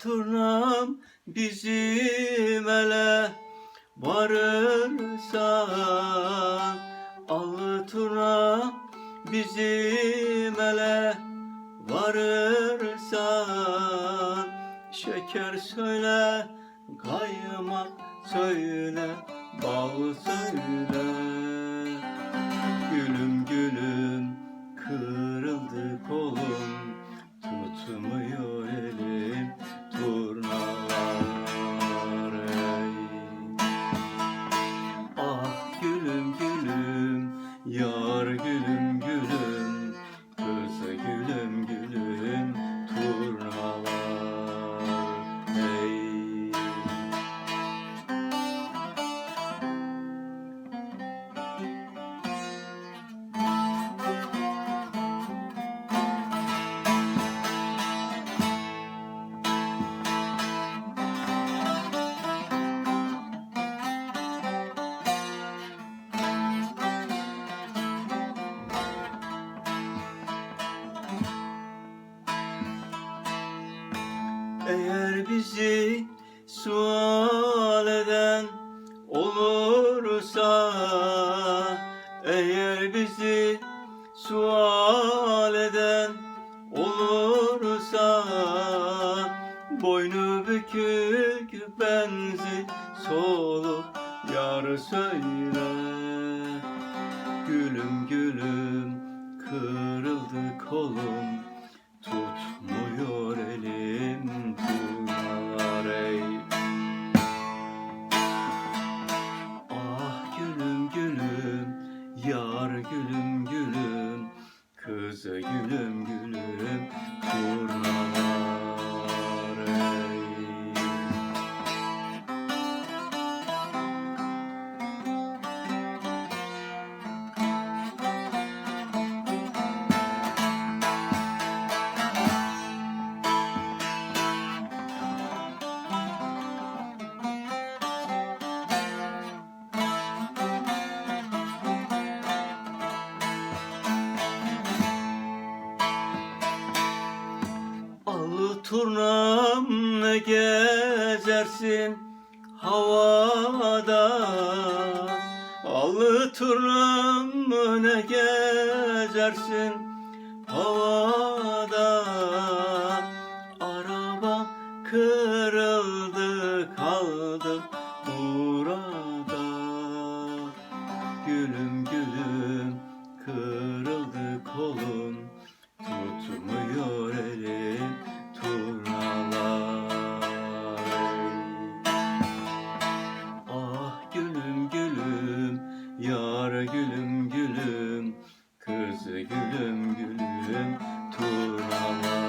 turnam bizim ele varırsan Allı turna bizim ele varırsan Şeker söyle, kaymak söyle, bal söyle yar gülüm Eğer bizi sual eden olursa Eğer bizi sual eden olursa Boynu bükük benzi solup yar söyle. Gülüm gülüm kırıldı kolum Tutmuyor yar gülüm gülüm Kız gülüm gülüm turnalar turnam ne gezersin havada? Alı turnam ne gezersin havada? Araba kırıldı kaldı burada. Gülüm gülüm gülüm Kız gülüm gülüm. Turnalar